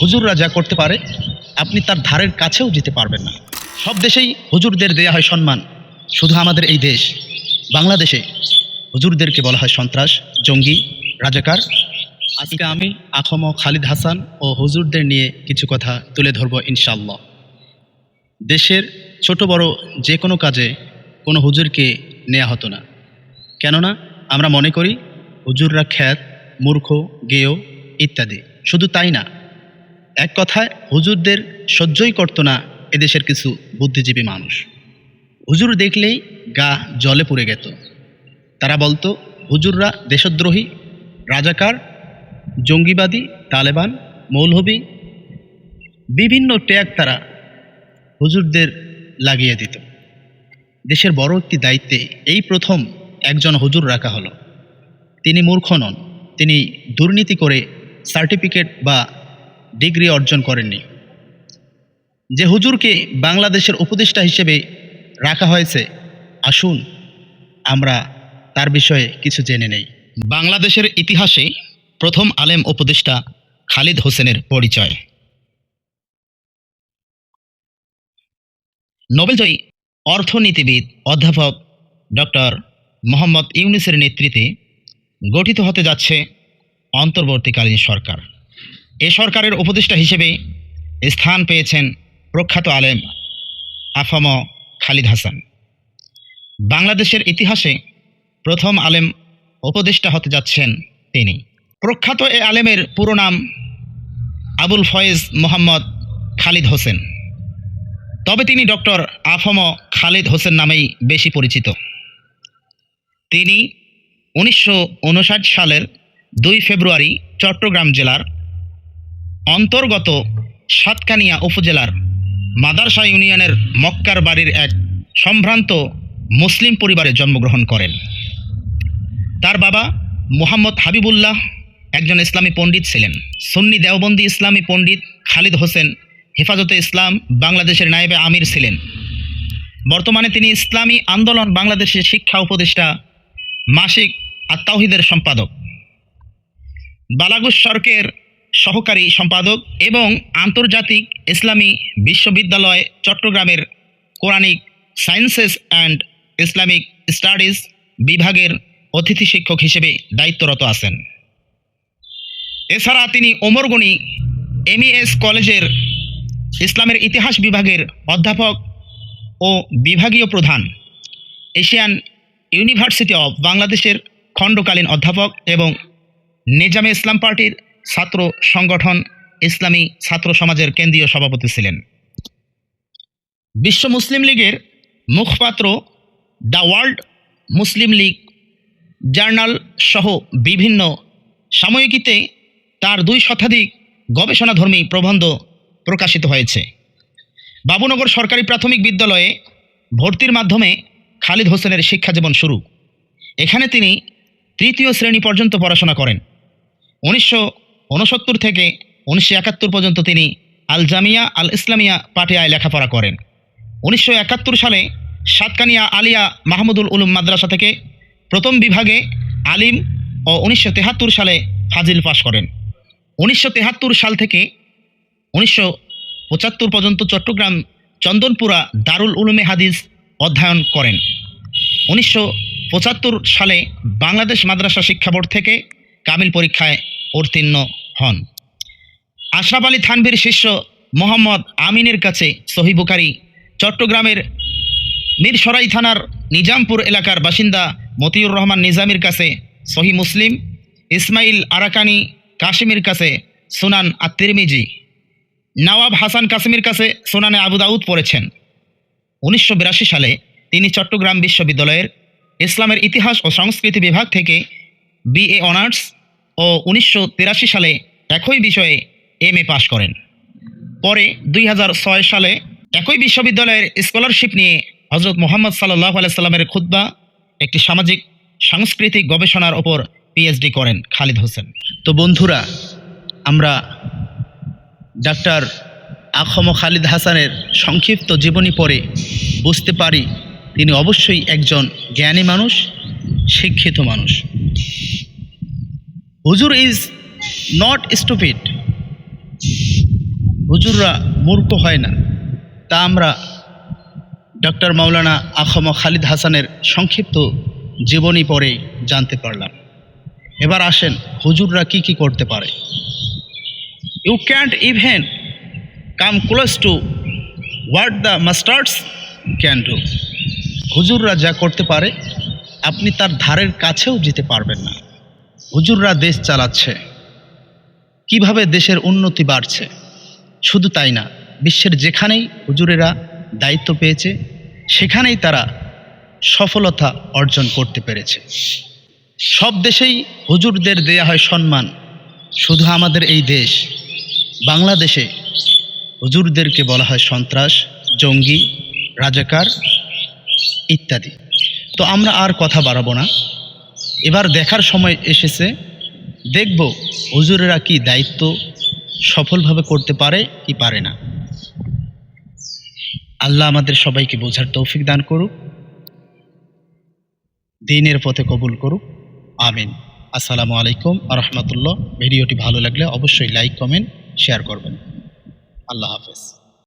হুজুররা যা করতে পারে, আপনি তার ধারের কাছেও যেতে পারবেন না। সব দেশেই হুজুরদের দেয়া হয় সম্মান। শুধু আমাদের এই দেশ, বাংলাদেশে হুজুরদেরকে বলা হয় সন্ত্রাস, জঙ্গি, রাজাকার। আজকে আমি আখম খালিদ হাসান ও হুজুরদের নিয়ে কিছু কথা তুলে ধরব ইনশাল্লাহ দেশের ছোট বড় যে কোনো কাজে কোনো হুজুরকে নেওয়া হতো না। কেননা, আমরা মনে করি হুজুররা খ্যাত, মূর্খ, গেয় ইত্যাদি। শুধু তাই না এক কথায়, হুজুরদের সহ্যই করতো না এদেশের কিছু বুদ্ধিজীবী মানুষ। হুজুর দেখলেই গা জলে পুড়ে গেত। তারা বলতো, হুজুররা দেশদ্রোহী, রাজাকার, জঙ্গিবাদী, তালেবান, মৌলভী, বিভিন্ন ট্যাগ তারা হুজুরদের লাগিয়ে দিত। দেশের বড় একটি দায়িত্বে এই প্রথম একজন হুজুর রাখা হলো। তিনি মূর্খ নন। তিনি দুর্নীতি করে সার্টিফিকেট বা ডিগ্রি অর্জন করেননি। যে হুজুরকে বাংলাদেশের উপদেষ্টা হিসেবে রাখা হয়েছে, আসুন আমরা তার বিষয়ে কিছু জেনে নেই। বাংলাদেশের ইতিহাসে প্রথম আলেম উপদেষ্টা খালিদ হোসেনের পরিচয়। নোবেলজয়ী অর্থনীতিবিদ অধ্যাপক ডক্টর মোহাম্মদ ইউনিসের নেতৃত্বে গঠিত হতে যাচ্ছে অন্তর্বর্তীকালীন সরকার। এ সরকারের উপদেষ্টা হিসেবে স্থান পেয়েছেন প্রখ্যাত আলেম আফম খালিদ হাসান। বাংলাদেশের ইতিহাসে প্রথম আলেম উপদেষ্টা হতে যাচ্ছেন তিনি। প্রখ্যাত এ আলেমের পুরো নাম আবুল ফয়েজ মোহাম্মদ খালিদ হোসেন। তবে তিনি ডক্টর আফম খালিদ হোসেন নামেই বেশি পরিচিত। তিনি উনিশশো উনষাট সালের দুই ফেব্রুয়ারি চট্টগ্রাম জেলার অন্তর্গত সাতকানিয়া উপজেলার মাদারসা ইউনিয়নের মক্কার বাড়ির এক সম্ভ্রান্ত মুসলিম পরিবারে জন্মগ্রহণ করেন। তার বাবা মুহাম্মদ হাবিবুল্লাহ একজন ইসলামী পণ্ডিত ছিলেন। সুন্নি দেওবন্দি ইসলামী পণ্ডিত খালিদ হোসেন হেফাজতে ইসলাম বাংলাদেশের নায়েবে আমির ছিলেন। বর্তমানে তিনি ইসলামী আন্দোলন বাংলাদেশের শিক্ষা উপদেষ্টা, মাসিক আত্মাহিদের সম্পাদক। বালাগুস সরকের সহকারী সম্পাদক এবং আন্তর্জাতিক ইসলামী বিশ্ববিদ্যালয় চট্টগ্রামের Quranic sciences and Islamic studies বিভাগের অতিথি শিক্ষক হিসেবে দায়িত্বরত আছেন। এছাড়া তিনি ওমরগনি এমইএস কলেজের ইসলামের ইতিহাস বিভাগের অধ্যাপক ও বিভাগীয় প্রধান, এশিয়ান ইউনিভার্সিটি অব বাংলাদেশের খণ্ডকালীন অধ্যাপক এবং নিজামে ইসলাম পার্টির ছাত্র সংগঠন ইসলামী ছাত্র সমাজের কেন্দ্রীয় সভাপতি ছিলেন। বিশ্ব মুসলিম লীগের মুখপাত্র the World Muslim League journal সহ বিভিন্ন সাময়িকীতে তার দুই শতাধিক গবেষণাধর্মী প্রবন্ধ প্রকাশিত হয়েছে। বাবুনগর সরকারি প্রাথমিক বিদ্যালয়ে ভর্তির মাধ্যমে খালিদ হোসেনের শিক্ষা জীবন শুরু। এখানে তিনি তৃতীয় শ্রেণি পর্যন্ত পড়াশোনা করেন। উনিশশো উনসত্তর থেকে উনিশশো একাত্তর পর্যন্ত তিনি আল জামিয়া, আল ইসলামিয়া পাটিয়ায় লেখাপড়া করেন। উনিশশো একাত্তর সালে সাতকানিয়া আলিয়া মাহমুদুল উলুম মাদ্রাসা থেকে প্রথম বিভাগে আলিম ও উনিশশো তেহাত্তর সালে ফাজিল পাশ করেন। উনিশশো তেহাত্তর সাল থেকে উনিশশো পঁচাত্তর পর্যন্ত চট্টগ্রাম চন্দনপুরা দারুল উলুমে হাদিস অধ্যয়ন করেন। উনিশশো পঁচাত্তর সালে বাংলাদেশ মাদ্রাসা শিক্ষা বোর্ড থেকে কামিল পরীক্ষায় উত্তীর্ণ হন। আশরাফ আলী থানভীর শিষ্য মোহাম্মদ আমিনের কাছে সহি বুখারি, চট্টগ্রামের মিরসরাই থানার নিজামপুর এলাকার বাসিন্দা মতিউর রহমান নিজামের কাছে সহি মুসলিম, ইসমাইল আরাকানি কাশ্মীর কাছে সুনান আত্মিরমিজি, নওয়াব হাসান কাশ্মীর কাছে সুনানে আবু দাউদ পড়েছেন। উনিশশো বিরাশি সালে তিনি চট্টগ্রাম বিশ্ববিদ্যালয়ের ইসলামের ইতিহাস ও সংস্কৃতি বিভাগ থেকে বিএ অনার্স ও উনিশশো তিরাশি সালে একই বিষয়ে এম এ পাশ করেন। পরে দুই হাজার ছয় সালে একই বিশ্ববিদ্যালয়ের স্কলারশিপ নিয়ে হজরত মোহাম্মদ সাল্লাহ আলাইসাল্লামের খুদ্া একটি সামাজিক, সাংস্কৃতিক গবেষণার ওপর পিএইচডি করেন খালিদ হোসেন। তো বন্ধুরা, আমরা ডাক্তার আখম খালিদ হাসানের সংক্ষিপ্ত জীবনী পড়ে বুঝতে পারি তিনি অবশ্যই একজন জ্ঞানী মানুষ, শিক্ষিত মানুষ। হুজুর ইজ নট স্টুপিড হুজুররা মূর্খ হয় না। তা আমরা ডক্টর মাওলানা আখম খালিদ হাসানের সংক্ষিপ্ত জীবনী পড়ে জানতে পারলাম। এবার আসেন হুজুররা কি কি করতে পারে। You can't even come close to what the masters can do হুজুররা যা করতে পারে, আপনি তার ধারের কাছেও যেতে পারবেন না। হুজুররা দেশ চালাচ্ছে। কীভাবে দেশের উন্নতি বাড়ছে? শুধু তাই না, বিশ্বের যেখানেই হুজুরেরা দায়িত্ব পেয়েছে, সেখানেই তারা সফলতা অর্জন করতে পেরেছে। সব দেশেই হুজুরদের দেয়া হয় সম্মান। শুধু আমাদের এই দেশ, বাংলাদেশে হুজুরদেরকে বলা হয় সন্ত্রাস, জঙ্গি, রাজাকার ইত্যাদি। তো আমরা আর কথা বাড়াবো না। এবার দেখার সময় এসেছে। দেখব হুজুরেরা কি দায়িত্ব সফলভাবে করতে পারে কি পারে না। আল্লাহ আমাদের সবাইকে বোঝার তৌফিক দান করুক। দিনের পথে কবুল করুক। আমিন। আসসালামু আলাইকুম রহমতুল্লাহ। ভিডিওটি ভালো লাগলে অবশ্যই লাইক, কমেন্ট, শেয়ার করবেন। আল্লাহ হাফেজ।